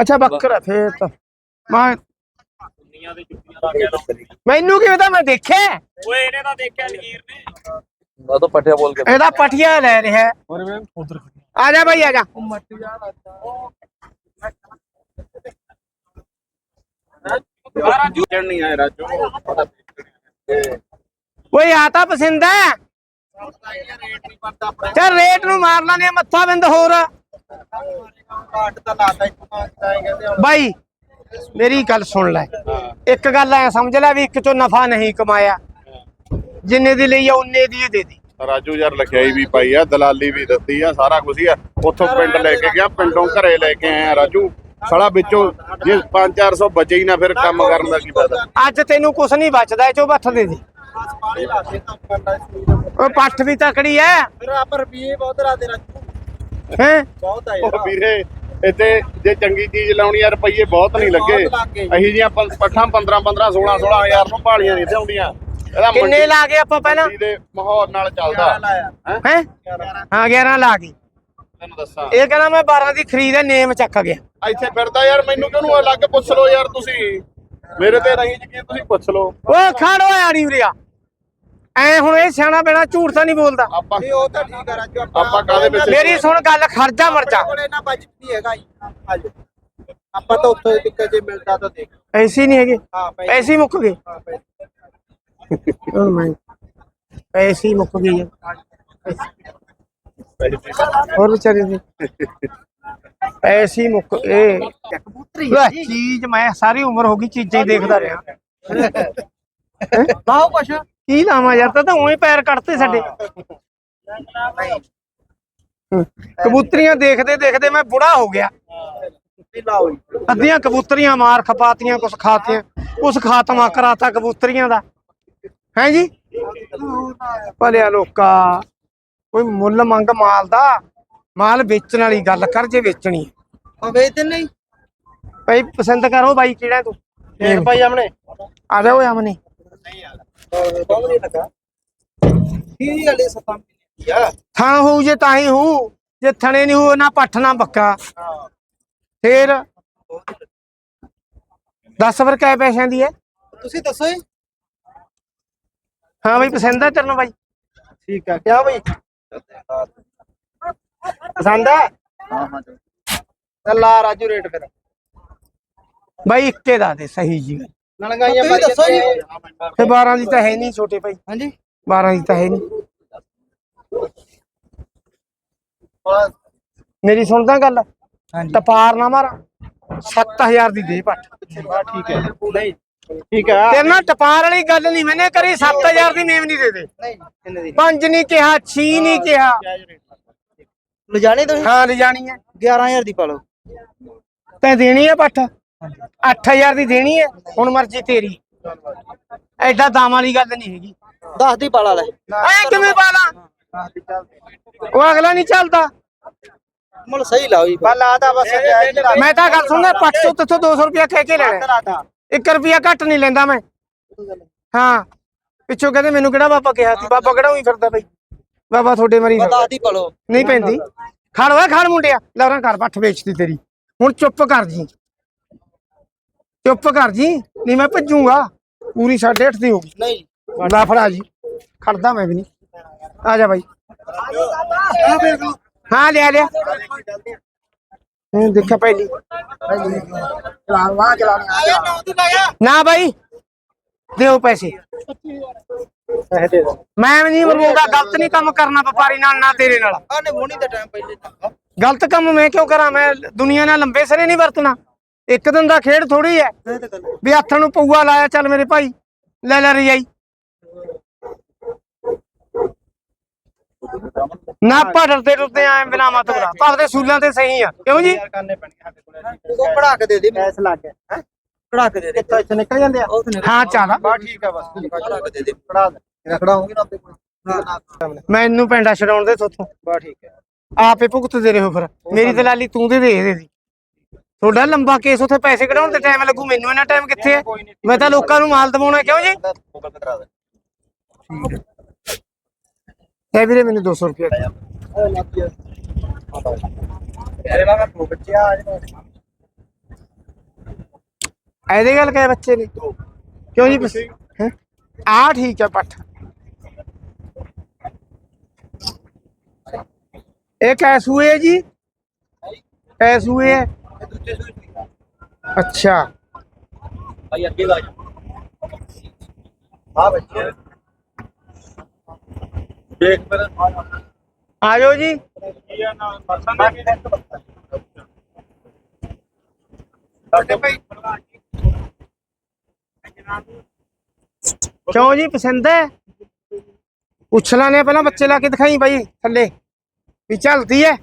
ਅੱਛਾ ਬੱਕਰਾ ਫੇਰ ਤਾਂ। ਮੈਂ ਦੁਨੀਆ ਦੇ ਜੁੱਤੀਆਂ ਲਾ ਗਿਆ ਨਾ ਮੈਨੂੰ ਕਿਵੇਂ ਤਾਂ ਮੈਂ ਦੇਖਿਆ? ਓਏ ਇਹਨੇ ਤਾਂ ਦੇਖਿਆ ਲਗੀਰ ਨੇ। ਮੈਂ ਤਾਂ ਪੱਠਿਆ ਬੋਲ ਕੇ ਇਹਦਾ ਪਟਿਆ ਲੈ ਰਿਹਾ। ਹੈ। ਉਧਰ ਆ ਜਾ ਭਾਈ ਆ ਜਾ। ਨਹੀਂ ਰਾਜੂ। ਓਏ ਆ ਤਾਂ ਪਸੰਦ ਹੈ। ਚੱਲ ਰੇਟ ਨੂੰ ਮਾਰ ਲਾਨੇ ਮੱਥਾ ਬਿੰਦ ਹੋਰ। ਬਾਈ ਮੇਰੀ ਗੱਲ ਸੁਣ ਲੈ। ਇੱਕ ਗੱਲ ਐ ਸਮਝ ਲੈ ਵੀ ਇੱਕ ਚੋਂ ਨਫਾ ਨਹੀਂ ਕਮਾਇਆ। ਜਿੰਨੇ ਦੀ ਲਈ ਆ ਉਨੇ ਦੀ ਹੀ ਦੇ ਦੀ। ਰਾਜੂ ਯਾਰ ਲਖਿਆਈ ਵੀ ਪਾਈ ਆ ਦਲਾਲੀ ਵੀ ਦਿੱਤੀ ਆ ਸਾਰਾ ਕੁਝ ਹੀ ਆ। ਉੱਥੋਂ ਪਿੰਡ ਲੈ ਕੇ ਗਿਆ ਪਿੰਡੋਂ ਘਰੇ ਲੈ ਕੇ ਆਇਆ ਰਾਜੂ। ਸਾਲਾ ਵਿੱਚੋਂ ਜੇ 5-400 ਬਚੇ ਹੀ ਨਾ ਫਿਰ ਕੰਮ ਕਰਨ ਦਾ ਕੀ ਫਾਇਦਾ? ਅੱਜ ਤੈਨੂੰ ਕੁਛ ਨਹੀਂ ਬਚਦਾ ਇਹ ਚੋਂ ਬੱਥ ਦੇ ਦੀ। ਓ ਪੱਠ ਵੀ ਤਕੜੀ ਐ। ਹੈ? ਉਹ ਵੀਰੇ ਇੱਥੇ ਜੇ ਚੰਗੀ ਚੀਜ਼ ਲਾਉਣੀ ਆ ਰੁਪਈਏ ਬਹੁਤ ਨਹੀਂ ਲੱਗੇ। ਅਹੀ ਜੀਆਂ ਪੱਠਾਂ 15 15 16 16 ਹਜ਼ਾਰ ਨੂੰ ਭਾਲੀਆਂ ਨਹੀਂ ਤੇ ਆਉਂਦੀਆਂ ਇਹਦਾ ਕਿੰਨੇ ਲਾ ਗਏ ਆਪਾਂ ਪਹਿਲਾਂ? ਦੇ ਮਾਹੌਲ ਨਾਲ ਚੱਲਦਾ। ਹੈਂ? ਹੈ? ਹਾਂ 11 ਲਾ ਗਏ। ਤੈਨੂੰ ਦੱਸਾਂ। ਇਹ ਕਹਿੰਦਾ ਮੈਂ 12 ਦੀ ਖਰੀਦ ਹੈ ਨੇਮ ਚੱਕ ਗਿਆ। ਇੱਥੇ ਫਿਰਦਾ ਯਾਰ ਮੈਨੂੰ ਕਿਉਂ ਅਲੱਗ ਪੁੱਛ ਲਓ ਯਾਰ ਤੁਸੀਂ? ਮੇਰੇ ਤੇ ਨਹੀਂ ਯਕੀਨ ਤੁਸੀਂ ਪੁੱਛ ਲਓ। ਓਏ ਖੜ ਓਏ ਆੜੀ ਉਰਿਆ ਐ ਇਹ ਸਿਆਣਾ ਬੇਣਾ ਝੂਠ ਤਾਂ ਨਹੀਂ ਬੋਲਦਾ। ਆਪਾਂ ਉਹ ਤਾਂ ਠੀਕ ਆ ਰਾਜੂ ਆਪਾਂ ਕਾਹਦੇ ਪਿੱਛੇ ਮੇਰੀ ਸੁਣ ਗੱਲ ਖਰਜਾ ਮਰਜਾ ਕੋਲ ਇਹਨਾਂ ਬਜਟ ਨਹੀਂ ਹੈਗਾ ਜੀ। ਹਾਂਜੀ ਆਪਾਂ ਤਾਂ ਉੱਥੋਂ ਇੱਕ ਜੇ ਮਿਲਦਾ ਤਾਂ ਦੇਖ ਐਸੀ ਨਹੀਂ ਹੈਗੇ। ਹਾਂ ਪੈਸੇ। ਪੈਸੇ ਹੀ ਮੁੱਕ ਗਏ। ਹਾਂ, ਪੈਸੇ। ਓ ਮੈਂ ਪੈਸੇ ਹੀ ਮੁੱਕ ਗਏ ਹੋਰ ਵਿਚਾਰੇ ਦੇ। ਪੈਸੇ ਹੀ ਮੁੱਕ ਇਹ ਲੈ, ਚੀਜ਼ ਮੈਂ ਸਾਰੀ ਉਮਰ ਹੋ ਗਈ ਚੀਜ਼ਾਂ ਹੀ ਦੇਖਦਾ ਰਿਹਾ। ਲਾਓ ਕੁਛ। ਕੀ ਲਾਵਾਂ ਯਾਰ ਤਾਂ ਤਾਂ ਉਹੀ ਪੈਰ ਕੱਟਤੇ ਸਾਡੇ। ਕਬੂਤਰੀਆਂ ਦੇਖਦੇ ਦੇਖਦੇ ਮੈਂ ਬੁੜਾ ਹੋ ਗਿਆ। ਅੱਧੀਆਂ ਕਬੂਤਰੀਆਂ ਮਾਰ ਖਪਾਤੀਆਂ ਕੁਛ ਖਾਤੀਆਂ ਕੁਛ ਖਾਤਮਾ ਕਰਾਤਾ ਕਬੂਤਰੀਆਂ ਦਾ। ਹੈ ਜੀ? ਭਲਿਆ ਲੋਕਾ ਕੋਈ ਮੁੱਲ ਮੰਗ ਮਾਲ ਦਾ ਮਾਲ ਵੇਚਣ ਵਾਲੀ ਗੱਲ ਕਰ ਜੇ ਵੇਚਣੀ। ਉਹ ਵੇਚ ਨਹੀਂ ਭਾਈ ਪਸੰਦ ਕਰੋ ਬਾਈ ਕਿਹੜਾ ਤੂੰ? ਫੇਰ ਭਾਈ ਆਮਣੇ ਆ ਜਾ ਓਏ ਅਮਨੀ। ਬਹੁਤ ਕੀ ਸਤਾਂ ਯਾ ਥਾਂ ਹੋਊ ਜੇ ਤਾਂ ਹੀ ਹੋਊ ਜੇ ਥਣੇ ਨਹੀਂ ਹੋਊ ਨਾ ਪੱਠ ਨਾ ਬੱਕਾ ਫੇਰ 10 ਵਰ ਕੈ ਪੈਸਿਆਂ ਦੀ ਹੈ ਤੁਸੀਂ ਦੱਸੋ ਜੀ। ਹਾਂ ਬਾਈ ਪਸੰਦ ਆ ਤੇਰੇ ਨੂੰ ਬਾਈ। ਠੀਕ ਆ ਕਿਆ ਭਾਈ ਪਸੰਦ ਆ? ਹਾਂ ਹਾਂ ਚੱਲ ਲਾ ਰਾਜੂ ਰੇਟ ਫਿਰ। ਬਾਈ ਇੱਕੇ ਦਾ ਦੇ ਸਹੀ ਜੀ। ਗੱਲ ਨਲਗਾਈਆਂ ਤੁਸੀਂ ਦੱਸੋ ਜੀ। ਤੇ 12 ਦੀ ਤਾਂ ਹੈ ਨਹੀਂ ਛੋਟੇ ਭਾਈ। ਹਾਂਜੀ। 12 ਦੀ ਤਾਂ ਹੈ ਨਹੀਂ। ਮੇਰੀ ਸੁਣਦਾ ਗੱਲ? ਹਾਂਜੀ। ਟਪਾਰ ਨਾ ਮਾਰ। 7000 ਦੀ ਦੇ ਪੱਟ। ਠੀਕ ਹੈ। ਨਹੀਂ ਠੀਕ ਆ ਤੇਰੇ ਨਾਲ ਟਪਾਰ ਵਾਲੀ ਗੱਲ ਨਹੀਂ ਮੈਨੇ ਕਰੀ 7000 ਦੀ ਮੇਮ ਨਹੀਂ ਦੇ ਦੇ। ਨਹੀਂ ਪੰਜ ਨਹੀਂ ਕਿਹਾ 6 ਨਹੀਂ ਕਿਹਾ। ਲਜਾਣੇ ਤੁਸੀਂ? ਹਾਂ ਲਿਜਾਣੀ ਹੈ। 11000 ਦੀ ਪਾ ਲਓ। ਤੈਂ ਦੇਣੀ ਹੈ ਪੱਠ 8000 ਦੀ ਦੇਣੀ ਹੈ ਹੁਣ ਮਰਜ਼ੀ ਤੇਰੀ। ਐਡਾ ਦਾਮ ਵਾਲੀ ਗੱਲ ਨਹੀਂ ਹੈਗੀ। 10 ਦੀ ਪਾ ਲਾ। ਐ ਕਿਵੇਂ ਪਾਲਾ? ਉਹ ਅਗਲਾ ਨਹੀਂ ਚੱਲਦਾ। ਮੁੱਲ ਸਹੀ ਲਾਓ ਜੀ। ਬਲ ਆਦਾ ਬਸ ਮੈਂ ਤਾਂ ਗੱਲ ਸੁਣਦਾ ਪੱਟ ਤੋਂ ਤੇਥੋਂ 200 ਰੁਪਇਆ ਕਹਿ ਕੇ ਲੈਣਾ। 1 ਰੁਪਿਆ ਘੱਟ ਨਹੀਂ ਲੈਂਦਾ ਮੈਂ। ਹਾਂ। ਪਿੱਛੋਂ ਕਹਿੰਦੇ ਮੈਨੂੰ ਕਿਹੜਾ ਬਾਬਾ ਕਿਹਾ ਸੀ? ਬਾਬਾ ਕਿਹੜਾ ਉਹੀ ਫਿਰਦਾ ਬਈ? ਬਾਬਾ ਤੁਹਾਡੇ ਮਰੀ ਫਿਰਦਾ। 10 ਦੀ ਪਾ ਲਓ ਨਹੀਂ ਪੈਂਦੀ। ਖੜ ਓਏ ਖੜ ਮੁੰਡਿਆ। ਲਵਰਾਂ ਘਰ ਪੱਠ ਵੇਚਦੀ ਤੇਰੀ। ਹੁਣ ਚੁੱਪ ਕਰ ਜੀ। ਚੁੱਪ ਕਰ ਜੀ ਨਹੀਂ ਮੈਂ ਭੱਜੂਗਾ। ਪੂਰੀ 8.5 ਦੀ ਹੋਗੀ ਨਹੀਂ। ਲਾ ਫੜਾ ਜੀ। ਖੜਦਾ ਮੈਂ ਵੀ ਨਹੀਂ। ਆ ਜਾ ਬਾਈ। ਹਾਂ ਲਿਆ ਲਿਆ। ਹੂੰ ਦੇਖਿਆ ਪਹਿਲੀ ਨਾ ਬਾਈ ਦਿਓ ਪੈਸੇ। ਮੈਂ ਵੀ ਨਹੀਂ ਮਰਵਾਉਂਦਾ ਗਲਤ ਨਹੀਂ ਕੰਮ ਕਰਨਾ ਵਪਾਰੀ ਨਾਲ ਨਾ ਤੇਰੇ ਨਾਲ। ਗਲਤ ਕੰਮ ਮੈਂ ਕਿਉਂ ਕਰਾਂ? ਮੈਂ ਦੁਨੀਆ ਨਾਲ ਲੰਬੇ ਸਰੇ ਨਹੀਂ ਵਰਤਣਾ। ਇੱਕ ਦਿਨ ਦਾ ਖੇਡ ਥੋੜੀ ਹੈ। ਵੀ ਹੱਥਾਂ ਨੂੰ ਪਊਆ ਲਾਇਆ ਚੱਲ ਮੇਰੇ ਭਾਈ ਲੈ ਲੈ ਰਜਾਈ। ਨਾ ਆਪਾਂ ਡਰਦੇ ਆਏ ਬਿਨਾ ਮਤਲਬ ਭਰਦੇ ਸੂਲਾਂ ਤੇ ਸਹੀ ਆ। ਕਿਉਂ ਜੀ? ਉਹ ਪੜਾ ਕੇ ਦੇ ਦੇ। ਪੈਸੇ ਲੱਗ ਗਿਆ ਹੈ? ਪੜਾ ਕੇ ਦੇ ਦੇ। ਇੱਥੇ ਨਿਕਲ ਜਾਂਦੇ ਆ? ਹਾਂ ਚੱਲ। ਬਾ ਠੀਕ ਆ ਬਸ। ਪੜਾ ਕੇ ਦੇ ਦੇ। ਪੜਾ ਦੇ। ਰਖੜਾਉਂਗੇ ਨਾ ਆਪੇ ਕੋਲ ਮੈਨੂੰ ਪੈਂਡਾ ਛਡਾਉਣ ਦੇ ਥੋਥੋਂ ਬਾ ਠੀਕ ਹੈ ਆਪੇ ਭੁਗਤਦੇ ਰਹੋ ਫਿਰ। ਮੇਰੀ ਦਲਾਲੀ ਤੂੰ ਦੇ ਦੇ ਇਹਦੇ ਦੀ। ਤੁਹਾਡਾ ਲੰਬਾ ਕੇਸ ਉੱਥੇ ਪੈਸੇ ਕਢਾਉਣ ਤੇ ਟਾਈਮ ਲੱਗੂ ਮੈਨੂੰ ਇਹਨਾਂ ਟਾਈਮ ਕਿੱਥੇ ਹੈ? ਮੈਂ ਤਾਂ ਲੋਕਾਂ ਨੂੰ ਮਾਲ ਦਵਾਉਣਾ ਕਿਉਂ ਜੀ? ਤੇ ਕਰਾ ਦੇ। ਇਹ ਵੀਰੇ ਮੈਨੂੰ 200 ਰੁਪਏ ਮੇਰੇ ਨਾਲ ਦੋ ਬੱਚੇ ਆ ਜਿਹੜੇ ਇਹਦੇ ਗੱਲ ਕਹੇ ਬੱਚੇ ਨੇ। ਕਿਉਂ ਜੀ ਹੈਂ? ਆ ਠੀਕ ਹੈ ਪੱਠ। ਇਹ ਕੈਸੂਏ ਹੈ ਜੀ। ਕੈਸੂਏ ਹੈ अच्छा। भाई आ जाओ जी। क्यों जी पसंद है? पूछ लाने पहला बच्चे लाके दिखाई भाई थले चलती है।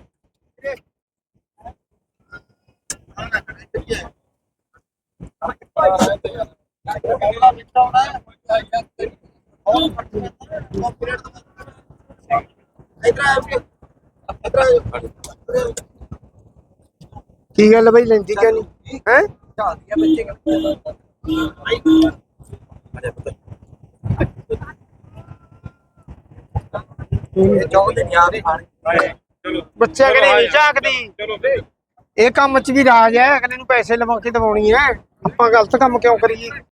ਕੇ ਗੱਲ ਬਾਈ ਲੈਂਦੀ ਕਿਉਂ ਨਹੀਂ? ਹੈ? ਚੱਲਦੀ ਆ ਬੱਚੇ ਇਹ ਚੌਕ ਦੇ ਨਿਆਮ ਖਾਣੇ। ਬੱਚੇ ਅਗਲੇ ਨਹੀਂ ਝਾਕਦੀ। ਚਲੋ। ਇਹ ਕੰਮ 'ਚ ਵੀ ਰਾਜ ਹੈ, ਅਗਲੇ ਨੂੰ ਪੈਸੇ ਲਵਾ ਕੇ ਦਵਾਉਣੀ ਹੈ। ਆਪਾਂ ਗਲਤ ਕੰਮ ਕਿਉਂ ਕਰੀਏ?